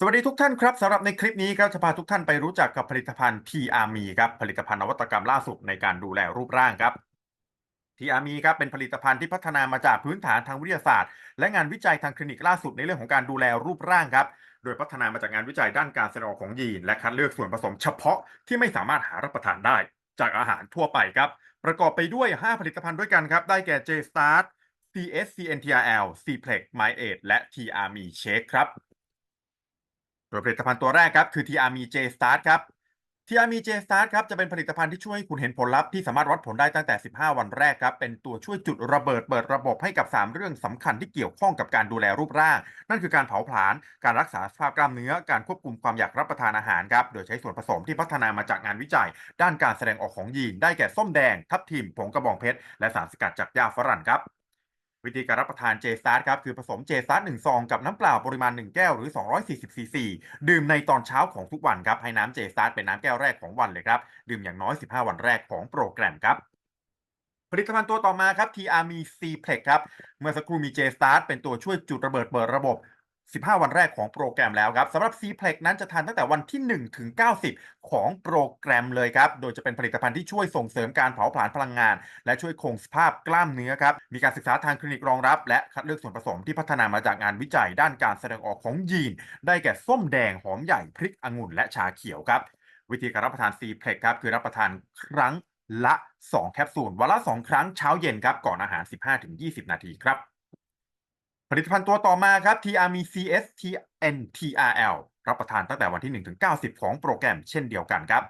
สวัสดีทุกท่านครับสำหรับในคลิปนี้ครับจะพาทุกท่านไปรู้จักกับผลิตภัณฑ์ TRME ครับผลิตภัณฑ์นวัตกรรมล่าสุดในการดูแลรูปร่างครับ TRME ครับเป็นผลิตภัณฑ์ที่พัฒนามาจากพื้นฐานทางวิทยาศาสตร์ และงานวิจัยทางคลินิกล่าสุดในเรื่องของการดูแลรูปร่างครับโดยพัฒนามาจากงานวิจัยด้านการแสดงออกของยีน และคัดเลือกส่วนผสมเฉพาะที่ไม่สามารถหารับประทานได้ จากอาหารทั่วไปครับ ประกอบไปด้วย 5 ผลิตภัณฑ์ด้วยกันครับได้แก่ J Start CSCNTRL Cplex MyAid และ TRME Shake ครับ ผลิตภัณฑ์ตัวแรกครับคือ TRME J Start ครับ TRME J Start ครับจะเป็นผลิตภัณฑ์ที่ช่วยให้คุณเห็นผลลัพธ์ที่สามารถวัดผลได้ตั้งแต่ 15 วันแรกครับ เป็นตัวช่วยจุดระเบิดเปิดระบบให้กับ 3 เรื่องสำคัญที่เกี่ยวข้องกับการดูแลรูปร่าง นั่นคือการเผาผลาญการรักษาสภาพกล้ามเนื้อ การควบคุมความอยากรับประทานอาหารครับโดยใช้ส่วนผสมที่พัฒนามาจากงานวิจัย ด้านการแสดงออกของยีน ได้แก่ส้มแดง ทับทิมผงกระบองเพชรและสารสกัดจากหญ้าฝรั่งครับ วิธีการรับประทานเจสตาร์ครับ คือผสมเจสตาร์หนึ่งซองกับน้ำเปล่าปริมาณ 1 แก้วหรือ 240ซีซีดื่มในตอนเช้าของทุกวันครับ ให้น้ำเจสตาร์เป็นน้ำแก้วแรกของวันเลยครับ ดื่มอย่างน้อย 15 วันแรกของโปรแกรมครับผลิตภัณฑ์ตัวต่อมาครับ TR มี C Plex ครับ เมื่อสักครู่มี J Start เป็นตัวช่วยจุดระเบิดเปิดระบบ 15 วันแรกของโปรแกรมแล้วครับสำหรับ C Plex นั้นจะทานตั้งแต่วันที่ 1 ถึง 90 ของโปรแกรมเลยครับ โดยจะเป็นผลิตภัณฑ์ที่ช่วยส่งเสริมการเผาผลาญพลังงาน และช่วยคงสภาพกล้ามเนื้อครับ มีการศึกษาทางคลินิกรองรับ และคัดเลือกส่วนผสมที่พัฒนามาจากงานวิจัย ด้านการแสดงออกของยีน ได้แก่ส้มแดงหอมใหญ่พริกองุ่นและชาเขียวครับ วิธีการรับประทาน C Plex ครับคือรับประทานครั้งละ 2 แคปซูลวันละ 2 ครั้งเช้าเย็นครับก่อนอาหาร 15-20 นาทีครับ ผลิตภัณฑ์ตัวต่อมาครับ T R M CSTNTRL รับประทานตั้งแต่วันที่1-90 ของโปรแกรมเช่นเดียวกันครับ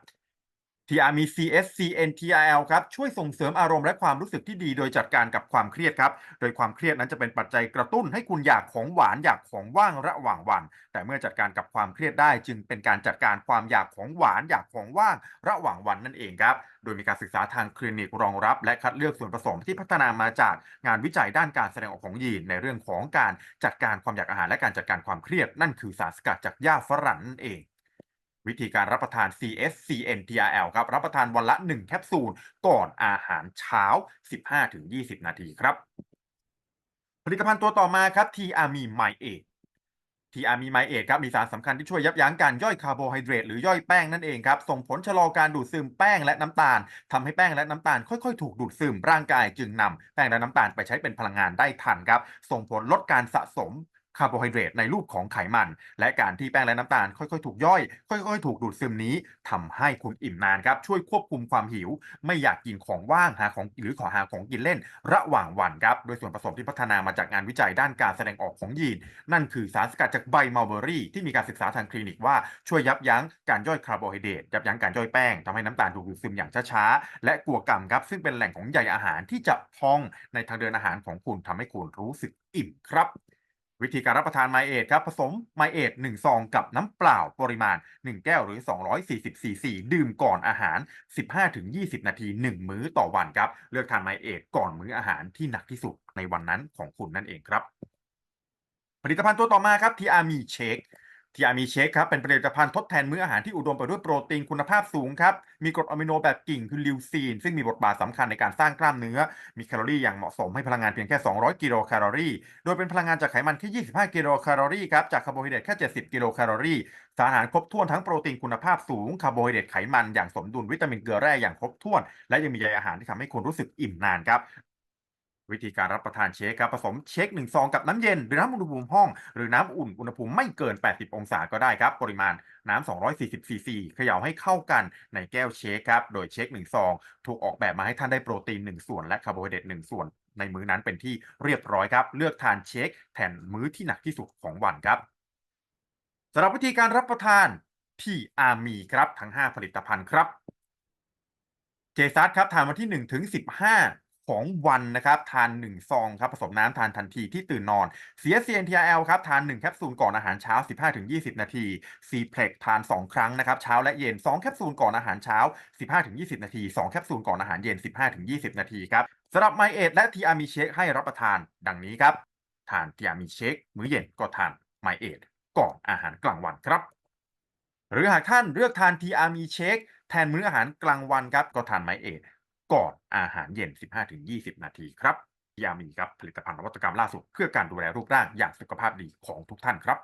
TRME CSCNTRL ครับ ช่วยส่งเสริมอารมณ์และความรู้สึกที่ดี โดยจัดการกับความเครียดครับ โดยความเครียดนั้นจะเป็นปัจจัยกระตุ้นให้คุณอยากของหวานอยากของว่างระหว่างวัน แต่เมื่อจัดการกับความเครียดได้ จึงเป็นการจัดการความอยากของหวานอยากของว่างระหว่างวันนั่นเองครับ โดยมีการศึกษาทางคลินิกรองรับ และคัดเลือกส่วนผสมที่พัฒนามาจากงานวิจัยด้านการแสดงออกของยีนในเรื่องของการจัดการความอยากอาหารและการจัดการความเครียด นั่นคือสารสกัดจากหญ้าฝรั่งนั่นเอง วิธีการรับประทาน CSCNTRL ครับ รับประทานวันละ 1 แคปซูล ก่อนอาหารเช้า 15-20 นาทีครับ ผลิตภัณฑ์ตัวต่อมาครับ TRME MyAid TRME MyAid ครับมีสารสำคัญที่ช่วยยับยั้งการย่อยคาร์โบไฮเดรตหรือย่อยแป้งนั่นเองครับ ส่งผลชะลอการดูดซึมแป้งและน้ำตาลทำให้แป้งและน้ำตาลค่อยๆ ถูกดูดซึมร่างกายจึงนำแป้งและน้ำตาลไปใช้เป็นพลังงานได้ทันครับ ส่งผลลดการสะสม คาร์โบไฮเดรตในรูปของไขมัน และการที่แป้งและน้ำตาลค่อยๆ ถูกย่อย ค่อยๆ ถูกดูดซึมนี้ทำให้คุณอิ่มนานครับช่วยควบคุมความหิว ไม่อยากกินของว่างหาของหรือขอหาของกินเล่น ระหว่างวันครับโดยส่วนผสมที่พัฒนามาจากงานวิจัยด้านการแสดงออกของยีน นั่นคือสารสกัดจากใบมัลเบอรี่ที่มีการศึกษาทางคลินิกว่าช่วยยับยั้งการย่อยคาร์โบไฮเดรตยับยั้งการย่อยแป้งทำให้น้ำตาลถูกดูดซึมอย่างช้าๆและกัวกรรมครับซึ่งเป็นแหล่งของใยอาหารที่จะพองในทางเดินอาหารของคุณทำให้คุณรู้สึกอิ่มครับ วิธีการรับประทานไมเอทครับผสมไมเอท1ซองกับน้ำเปล่าปริมาณ 1 แก้วหรือ 240ซีซีดื่มก่อนอาหาร 15-20 นาที 1 มื้อต่อวันครับ เลือกทานไมเอทก่อนมื้ออาหารที่หนักที่สุดในวันนั้นของคุณนั่นเองครับ ผลิตภัณฑ์ตัวต่อมาครับ TRME Shake TRME Shake ค ทีอามีเชคครับเป็นผลิตภัณฑ์ทดแทนมื้ออาหารที่อุดมไปด้วยโปรตีนคุณภาพสูงครับ มีกรดอะมิโนแบบกิ่งคือลิวซีน ซึ่งมีบทบาทสำคัญในการสร้างกล้ามเนื้อ มีแคลอรี่อย่างเหมาะสมให้พลังงานเพียงแค่ 200 กิโลแคลอรี่ โดยเป็นพลังงานจากไขมันแค่ 25 กิโลแคลอรี่ครับ จากคาร์โบไฮเดรตแค่ 70 กิโลแคลอรี่ สารอาหารครบถ้วนทั้งโปรตีนคุณภาพสูง คาร์โบไฮเดรตไขมันอย่างสมดุล วิตามินเกลือแร่อย่างครบถ้วน และยังมีใยอาหารที่ทำให้คุณรู้สึกอิ่มนานครับ วิธีการรับประทานเชคครับผสมเชค1ซองกับน้ำเย็น หรือน้ำอุณหภูมิห้อง หรือน้ำอุ่นอุณหภูมิไม่เกิน 80 องศาก็ได้ครับ ปริมาณน้ำ240ซีซีเขย่าให้เข้ากันในแก้วเชคครับ โดยเชค1ซอง ถูกออกแบบมาให้ท่านได้โปรตีน 1 ส่วน และคาร์โบไฮเดรต1ส่วน ในมื้อนั้นเป็นที่เรียบร้อยครับ เลือกทานเชคแทนมื้อที่หนักที่สุดของวันครับสำหรับวิธีการรับประทานที่อามีครับทั้ง 5 ผลิตภัณฑ์ครับเจซัสครับทานวันที่1ถึง15 ของวันนะครับทาน 1 ซองครับผสมน้ำทานทันทีที่ตื่นนอน CSCNTRL ครับทาน 1 แคปซูลก่อนอาหารเช้า 15-20 นาที c p l e x ทาน 2 ครั้งนะครับเช้าและเย็น 2 แคปซูลก่อนอาหารเช้า 15-20 นาที 2 แคปซูลก่อนอาหารเย็น 15-20 นาทีครับสำหรับไมเอทและทีอามีเชคให้รับประทานดังนี้ครับทานทีอามีเชคมื้อเย็นก็ทานไมเอทก่อนอาหารกลางวันครับ หรือหากท่านเลือกทานทีอามีเชคแทนมื้ออาหารกลางวันครับก็ทานไมเอท ก่อนอาหารเย็น 15-20 นาทีครับยามีครับผลิตภัณฑ์นวัตกรรมล่าสุด เพื่อการดูแลรูปร่างอย่างสุขภาพดีของทุกท่านครับ